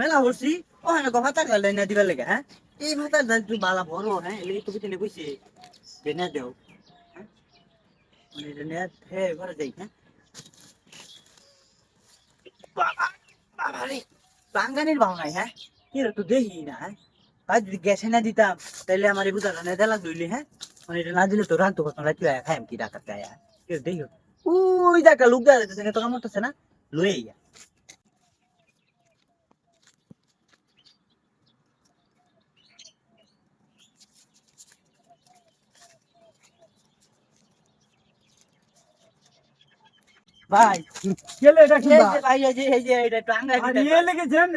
মেলা বসছি ওখানে গো ভাতা গেলে না দিবার লেগে হ্যাঁ এই ভাতা তুই বালা বড় হ্যাঁ এলে তো পিছনে কইছে যে না দেও হ্যাঁ মানে হে ঘরে যাই হ্যাঁ হ্যাঁ এরা তো দেখি না হ্যাঁ যদি গ্যাসে না দিতাম তাহলে এই বুঝাটা না দেলা দইলে হ্যাঁ মানে এটা না দিলে খাই কি ডাকাত গায়া কেউ দেখি লোক দেখা যাচ্ছে তো কামড় না লয়ে ভাই। গেলে এটা কি ভাই? এই যে এই যে এটা টাঙ্গা আর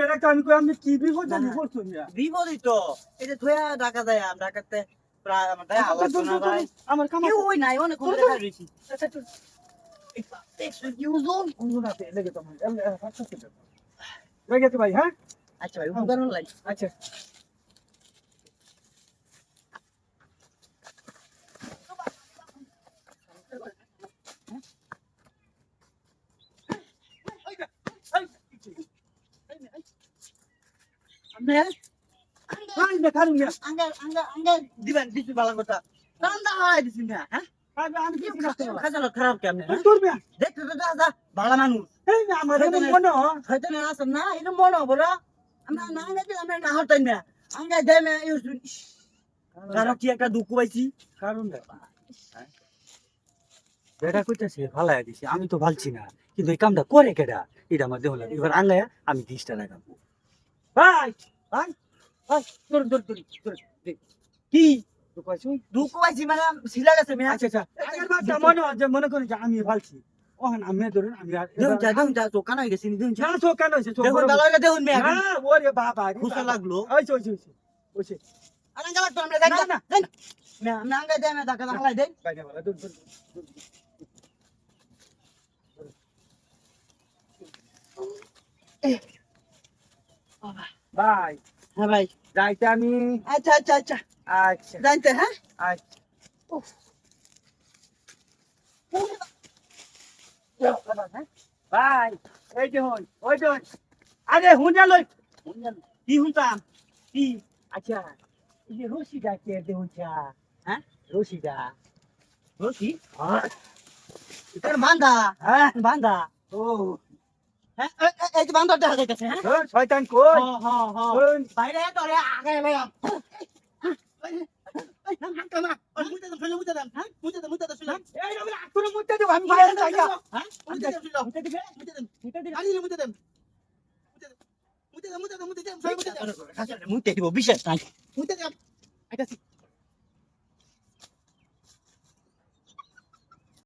এটা কই আমি কি বিপদ। করছ মিয়া বিপদই তো। এটা থয়া ডাকা যায় আম ডাকাতে প্রায় আমার গায়ে আওয়াজ শোনা দূর, দূর, ভাই আমার কাম কেউ ওই নাই অনেক করে দেখা আচ্ছা তো লেগে তো ভাই হ্যাঁ? আচ্ছা ভাই আচ্ছা। আপনি কাই না কারণ মিয়া আঙ্গা আঙ্গা আঙ্গা। দিবেন দিছি ভালো কথা রান্দা হয় দিছি না হ্যাঁ? আমি কি খাজালো খারাপ কেমনে? দেখতে তো দাদা ভালো মানুষ। এই না আমার মনে। হয়তো না আসেন না এটা মনে হব আমরা না না আমরা না হতাই না। আঙ্গা দেয় ইউজ কারও কি একটা দুঃখ পাইছি? কারণ বেটা কইতাছে ভালাই দিছে। আমি তো ভালছি না। কিন্তু এই কামটা করে কেডা? এটা আমার দেহ লাগে। এবার আঙ্গায়া আমি দিশটা লাগাবো। ভাই! কি? মানে শিলা গেছে মেয়া। আচ্ছা আচ্ছা। আগের মনে যে মনে করি যে আমি ভালছি। ওখান আমি ধরুন আমি আর দেখুন যা দেখুন যা দোকান হয়ে গেছে দেখুন যা। দেখুন ওরে বাবা খুশা লাগল। আর আমরা যাই না। যাই। না আমরা দাকা বাইরে দূর দূর। ভাই হ্যাঁ ভাই যাইতে আমি আচ্ছা আচ্ছা আচ্ছা আচ্ছা জানতে হ্যাঁ আচ্ছা ভাই এই যে হন ওই যে হন। আরে হুঁজা লই কি শুনতাম কি আচ্ছা এই যে রশিদা কে দে হুঁজা হ্যাঁ? রশিদা রশি হ্যাঁ তোর বান্দা হ্যাঁ বান্দা ও হ্যাঁ এই- এই- যে বান্দা দেখা যাইতেছে হ্যাঁ? শয়তান কই? হ্যাঁ হ্যাঁ হ্যাঁ। বাইরে তোরে আগে হ্যাঁ হ্যাঁ? দিব বিশেষ নাই